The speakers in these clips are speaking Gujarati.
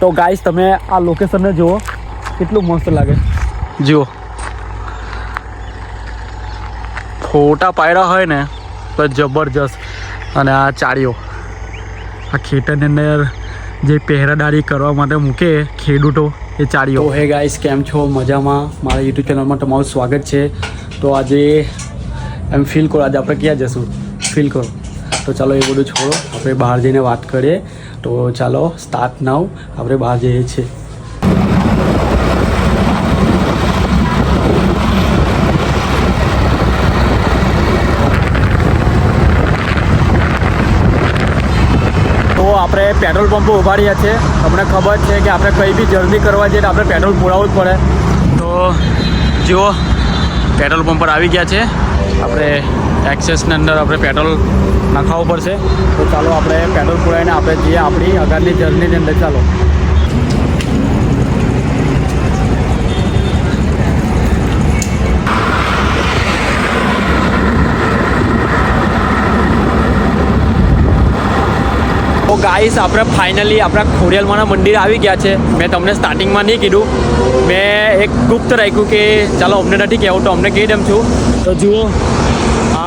તો ગાઈસ તમે આ લોકેશનને જુઓ. કેટલું મસ્ત લાગે. જુઓ. ફોટા પાડ્યા હોય ને તો જબરજસ્ત. અને આ ચાળીઓ આ ખેતરની અંદર જે પહેરાદારી કરવા માટે મૂકે ખેડૂતો એ ચાળીઓ હે ગાઈસ કેમ છો? મજામાં? મારા યુટ્યુબ ચેનલમાં તમારું સ્વાગત છે. તો આજે એમ ફીલ કરો આજે આપણે ક્યાં જશું? ફીલ કરો. તો ચાલો એ બધું છોડો. આપણે બહાર જઈને વાત કરીએ. તો ચાલો સ્ટાર્ટ નાવ આપણે બહાર જઈએ છીએ. આપણે પેટ્રોલ પંપો ઉભાડીએ છીએ. તમને ખબર છે કે આપણે કંઈ બી જર્ની કરવા જઈએ તો આપણે પેટ્રોલ પુરાવવું જ પડે. તો જુઓ, પેટ્રોલ પંપ પર આવી ગયા છે. આપણે એક્સેસની અંદર આપણે પેટ્રોલ નખાવવું પડશે. તો ચાલો આપણે પેટ્રોલ પુરાવીને આપણે જઈએ આપણી આગળની જર્નીની અંદર. ચાલો. તો ગાઈસ આપણે ફાઇનલી આપણા ખોડિયાલમાના મંદિર આવી ગયા છે. મેં તમને સ્ટાર્ટિંગમાં નહીં કીધું. મેં એક ગુપ્ત રાખ્યું કે ચાલો અમને નથી કહેવું, તો અમને કહી દઉં છું. તો જુઓ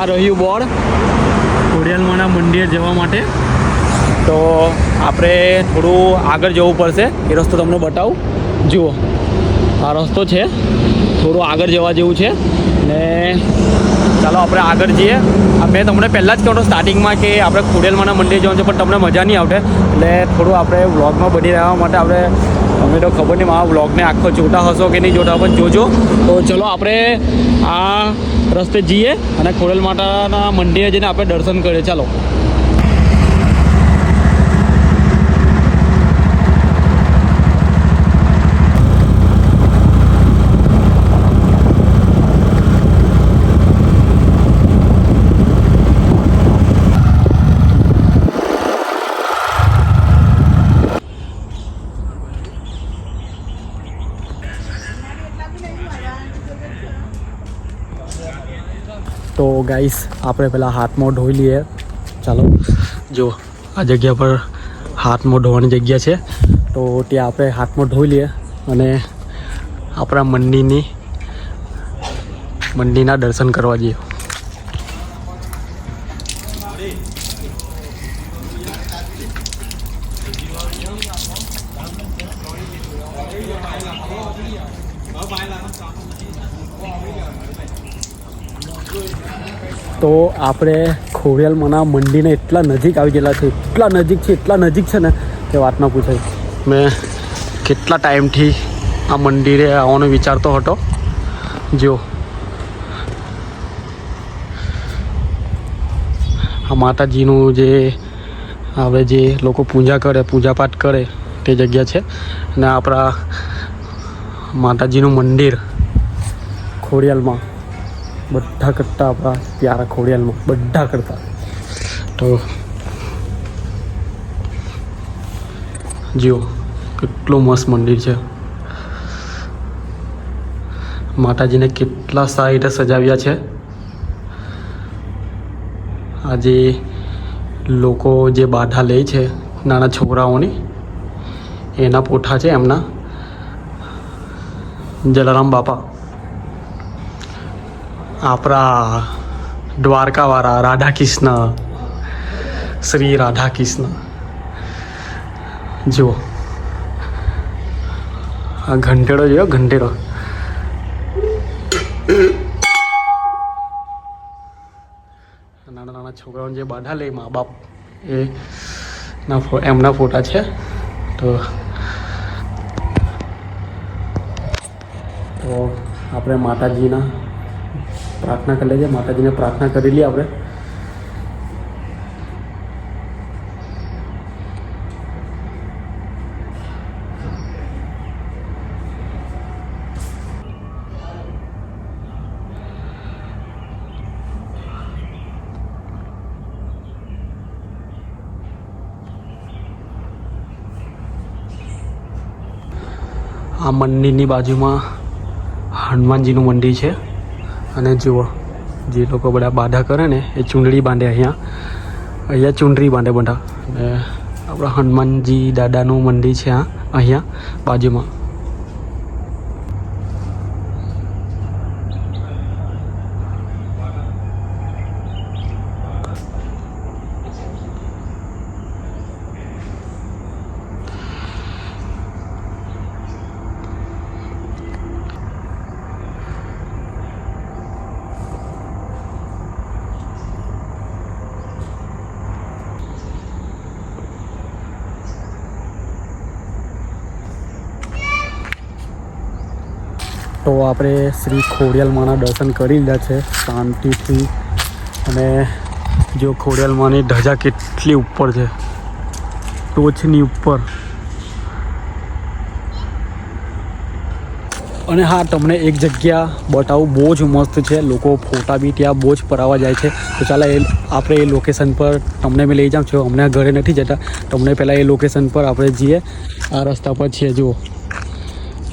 આ રહ્યું બોર્ડ. ખોડિયાલમાના મંદિર જવા માટે. તો આપણે થોડું આગળ જવું પડશે. એ રસ્તો તમને બતાવું. જુઓ. આ રસ્તો છે. થોડું આગળ જવા જેવું છે. ને ચાલો આપણે આગળ જઈએ. મેં તમને પહેલાં જ કહ્યું સ્ટાર્ટિંગમાં કે આપણે ખોડેલમાના મંદિર જવાનું છે પણ તમને મજા નહીં આવશે એટલે થોડું આપણે વ્લોગમાં બની રહેવા માટે આપણે અમે તો ખબર નહીં, મારા વ્લોગને આખો જોતા હશો કે નહીં જોતા, પણ જોજો. તો ચલો આપણે આ રસ્તે જઈએ અને ખોડલ માતાના મંદિરે જઈને આપણે દર્શન કરીએ. ચાલો. તો ગાઈસ આપણે પહેલાં હાથમાં ધોઈ લઈએ. ચાલો. જો આ જગ્યા પર હાથમાં ધોવાની જગ્યા છે. તો ત્યાં આપણે હાથમાં ધોઈ લઈએ અને આપણા મંદિરની, મંદિરના દર્શન કરવા જઈએ. તો આપણે ખોડિયાલમાંના મંડીને એટલા નજીક આવી ગયેલા છે એટલા નજીક છે એટલા નજીક છે ને કે વાત ના પૂછાય. મેં કેટલા ટાઈમથી આ મંદિરે આવવાનો વિચારતો હતો. જો. આ માતાજીનું જે હવે જે લોકો પૂજા કરે, પૂજાપાઠ કરે તે જગ્યા છે. અને આપણા માતાજીનું મંદિર ખોડિયાલમાં. બધા કરતાં આપણા પ્યારા ખોડિયાલમાં બધા કરતાં. તો જુઓ, કેટલું મસ્ત મંદિર છે. માતાજીને કેટલા સારી રીતે સજાવ્યા છે. આજે લોકો જે બાધા લે છે, નાના છોકરાઓની, એના પોઠા છે એમના. જલારામ બાપા. આપણા દ્વારકાવાળા રાધા કૃષ્ણ શ્રી રાધા કૃષ્ણ જુઓ. આ ઘંટેડો જોયો? ઘંટેડો. નાના નાના છોકરાઓને જે બાધા લે, મા બાપ, એ ના એમના ફોટા છે. તો તો આપણે માતાજીના પ્રાર્થના કરી લેજે માતાજીને પ્રાર્થના કરી લઈએ આપણે. આ મંદિરની બાજુમાં હનુમાનજીનું મંદિર છે. અને જુઓ, જે લોકો બધા બાધા કરે ને, એ ચૂંદડી બાંધે અહીંયા. અહીંયા ચૂંદડી બાંધે બધા. અને આપણા હનુમાનજી દાદાનું મંદિર છે આ, અહીંયા, બાજુમાં. તો આપણે શ્રી ખોડિયાલમાના દર્શન કરી લીધા છે શાંતિથી. અને જો ખોડિયાલમાની ધજા કેટલી ઉપર છે. ટોચની ઉપર. અને હા, તમને એક જગ્યા બતાવું, બહુ જ મસ્ત છે. લોકો ફોટા બી ત્યાં બહુ જ પરાવા જાય છે. તો ચાલો એ આપણે એ લોકેશન પર તમને મેં લઈ જાઉં છું. અમને ઘરે નથી જતા. તમને પહેલાં એ લોકેશન પર આપણે જઈએ. આ રસ્તા પર છે, જુઓ.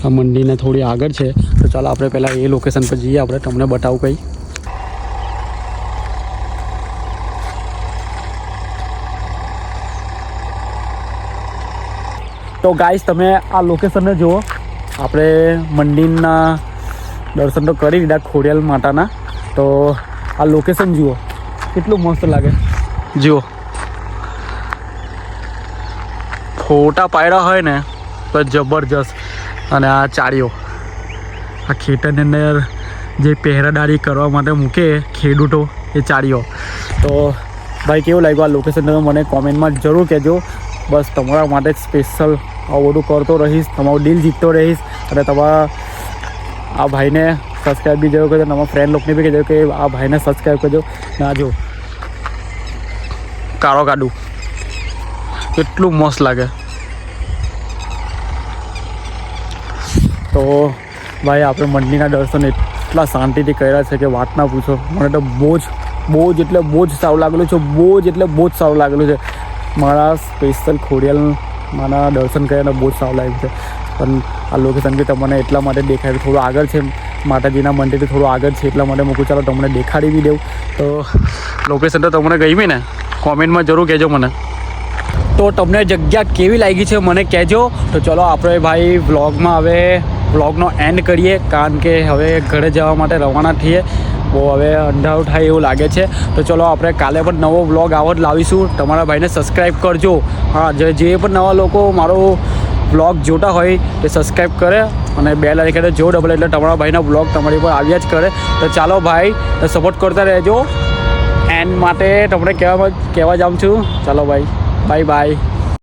આ મંદિરને થોડી આગળ છે. તો ચાલો આપણે પહેલાં એ લોકેશન પર જઈએ. આપણે તમને બતાવું કંઈ. તો ગાઈસ તમે આ લોકેશનને જુઓ. આપણે મંદિરના દર્શન તો કરી લીધા ખોડિયાલ માતાના. તો આ લોકેશન જુઓ. કેટલું મસ્ત લાગે. જુઓ. ફોટા પાડ્યા હોય ને, તો જબરજસ્ત. અને આ ચાળીઓ આ ખેતરની અંદર જે પહેરાદારી કરવા માટે મૂકે ખેડૂતો એ ચાળીઓ તો ભાઈ, કેવું લાગ્યું આ લોકેશન તમે મને કોમેન્ટમાં જરૂર કહેજો. બસ, તમારા માટે સ્પેશિયલ આવું બધું કરતો રહીશ, તમારું દિલ જીતતો રહીશ અને તમારા આ ભાઈને સબસ્ક્રાઈબ બી જરૂર કરજો, તમારા ફ્રેન્ડ લોકોને બી કહેજો કે આ ભાઈને સબસ્ક્રાઈબ કરજો. ના જો, કાળો કાઢું કેટલું મસ્ત લાગે. તો ભાઈ, આપણે મંદિરના દર્શન એટલા શાંતિથી કર્યા છે કે વાત ના પૂછો. મને તો બહુ જ બહુ જ એટલે બહુ જ સારું લાગેલું છે, બહુ જ એટલે બહુ જ સારું લાગેલું છે. મારા સ્પેશિયલ ખોડિયાલ માના દર્શન કર્યાને બહુ જ સારું લાગ્યું છે. પણ આ લોકેશન બી તમને એટલા માટે દેખાય થોડું આગળ છે. માતાજીના મંદિરથી થોડું આગળ છે, એટલા માટે મૂકું. ચાલો તમને દેખાડી બી દઉં. તો લોકેશન તો તમને ગમી ને? કોમેન્ટમાં જરૂર કહેજો મને. તો તમને જગ્યા કેવી લાગી છે, મને કહેજો. તો ચલો, આપણે ભાઈ વ્લોગમાં હવે વ્લોગનો એન્ડ કરીએ, કારણ કે હવે ઘરે જવા માટે રવાના થઈએ. બહુ હવે અંધારું થાય એવું લાગે છે. તો ચલો આપણે કાલે પણ નવો વ્લોગ આવો જ લાવીશું. તમારા ભાઈને સબસ્ક્રાઈબ કરજો. હા, જે જે પણ નવા લોકો મારો વ્લોગ જોતા હોય તે સબસ્ક્રાઈબ કરે અને બે લાઈક જો ડબલ એટલે તમારા ભાઈના વ્લોગ તમારી પર આવ્યા જ કરે. તો ચાલો ભાઈ સપોર્ટ કરતા રહેજો. એન્ડ માટે તમને કહેવા કહેવા જાઉં છું. ચાલો ભાઈ બાય બાય